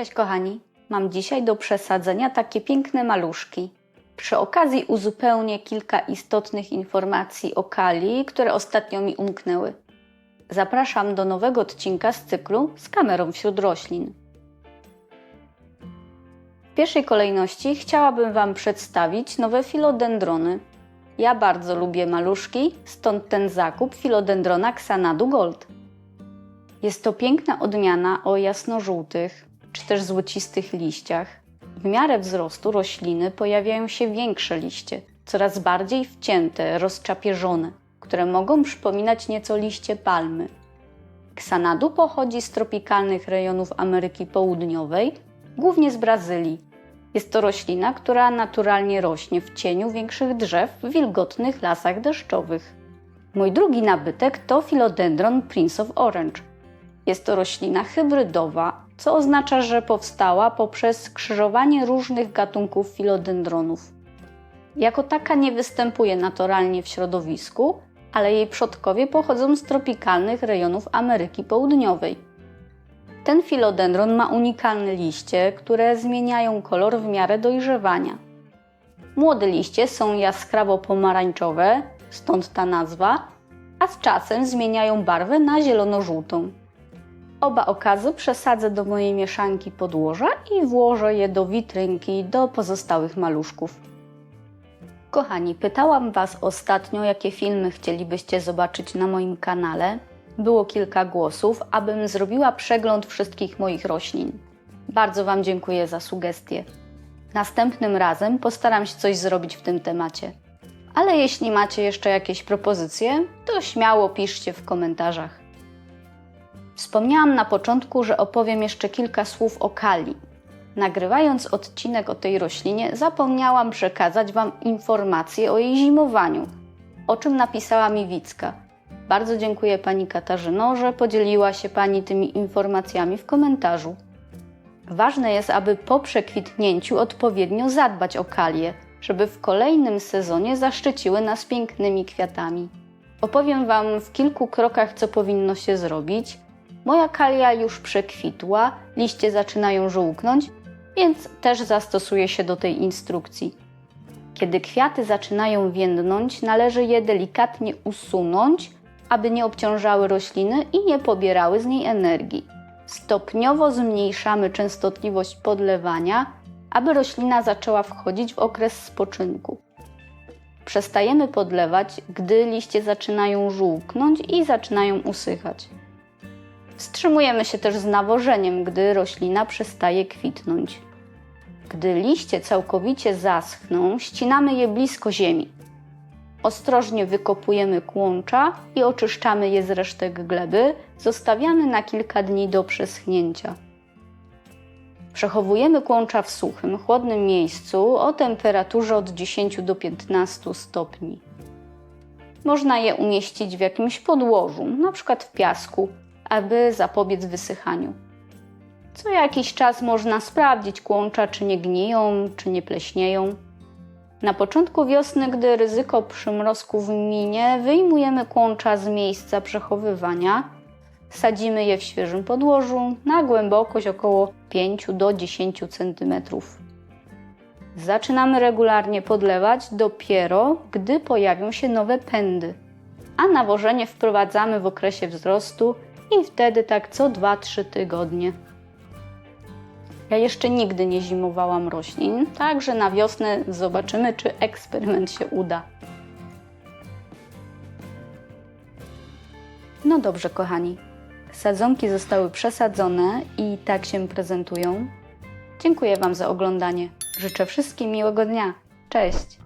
Cześć kochani, mam dzisiaj do przesadzenia takie piękne maluszki. Przy okazji uzupełnię kilka istotnych informacji o kali, które ostatnio mi umknęły. Zapraszam do nowego odcinka z cyklu z kamerą wśród roślin. W pierwszej kolejności chciałabym Wam przedstawić nowe filodendrony. Ja bardzo lubię maluszki, stąd ten zakup filodendrona Xanadu Gold. Jest to piękna odmiana o jasnożółtych też złocistych liściach. W miarę wzrostu rośliny pojawiają się większe liście, coraz bardziej wcięte, rozczapieżone, które mogą przypominać nieco liście palmy. Xanadu pochodzi z tropikalnych rejonów Ameryki Południowej, głównie z Brazylii. Jest to roślina, która naturalnie rośnie w cieniu większych drzew w wilgotnych lasach deszczowych. Mój drugi nabytek to Philodendron Prince of Orange. Jest to roślina hybrydowa, co oznacza, że powstała poprzez skrzyżowanie różnych gatunków filodendronów. Jako taka nie występuje naturalnie w środowisku, ale jej przodkowie pochodzą z tropikalnych rejonów Ameryki Południowej. Ten filodendron ma unikalne liście, które zmieniają kolor w miarę dojrzewania. Młode liście są jaskrawo pomarańczowe, stąd ta nazwa, a z czasem zmieniają barwę na zielono-żółtą. Oba okazy przesadzę do mojej mieszanki podłoża i włożę je do witrynki do pozostałych maluszków. Kochani, pytałam Was ostatnio, jakie filmy chcielibyście zobaczyć na moim kanale. Było kilka głosów, abym zrobiła przegląd wszystkich moich roślin. Bardzo Wam dziękuję za sugestie. Następnym razem postaram się coś zrobić w tym temacie. Ale jeśli macie jeszcze jakieś propozycje, to śmiało piszcie w komentarzach. Wspomniałam na początku, że opowiem jeszcze kilka słów o kali. Nagrywając odcinek o tej roślinie, zapomniałam przekazać Wam informacje o jej zimowaniu, o czym napisała mi Wicka. Bardzo dziękuję Pani Katarzyno, że podzieliła się Pani tymi informacjami w komentarzu. Ważne jest, aby po przekwitnięciu odpowiednio zadbać o kalię, żeby w kolejnym sezonie zaszczyciły nas pięknymi kwiatami. Opowiem Wam w kilku krokach, co powinno się zrobić. Moja kalia już przekwitła, liście zaczynają żółknąć, więc też zastosuję się do tej instrukcji. Kiedy kwiaty zaczynają więdnąć, należy je delikatnie usunąć, aby nie obciążały rośliny i nie pobierały z niej energii. Stopniowo zmniejszamy częstotliwość podlewania, aby roślina zaczęła wchodzić w okres spoczynku. Przestajemy podlewać, gdy liście zaczynają żółknąć i zaczynają usychać. Wstrzymujemy się też z nawożeniem, gdy roślina przestaje kwitnąć. Gdy liście całkowicie zaschną, ścinamy je blisko ziemi. Ostrożnie wykopujemy kłącza i oczyszczamy je z resztek gleby, zostawiamy na kilka dni do przeschnięcia. Przechowujemy kłącza w suchym, chłodnym miejscu o temperaturze od 10 do 15 stopni. Można je umieścić w jakimś podłożu, np. w piasku, aby zapobiec wysychaniu. Co jakiś czas można sprawdzić kłącza, czy nie gniją, czy nie pleśnieją. Na początku wiosny, gdy ryzyko przymrozków minie, wyjmujemy kłącza z miejsca przechowywania, sadzimy je w świeżym podłożu na głębokość około 5 do 10 cm. Zaczynamy regularnie podlewać dopiero, gdy pojawią się nowe pędy, a nawożenie wprowadzamy w okresie wzrostu i wtedy tak co 2-3 tygodnie. Ja jeszcze nigdy nie zimowałam roślin, także na wiosnę zobaczymy, czy eksperyment się uda. No dobrze, kochani. Sadzonki zostały przesadzone i tak się prezentują. Dziękuję Wam za oglądanie. Życzę wszystkim miłego dnia. Cześć!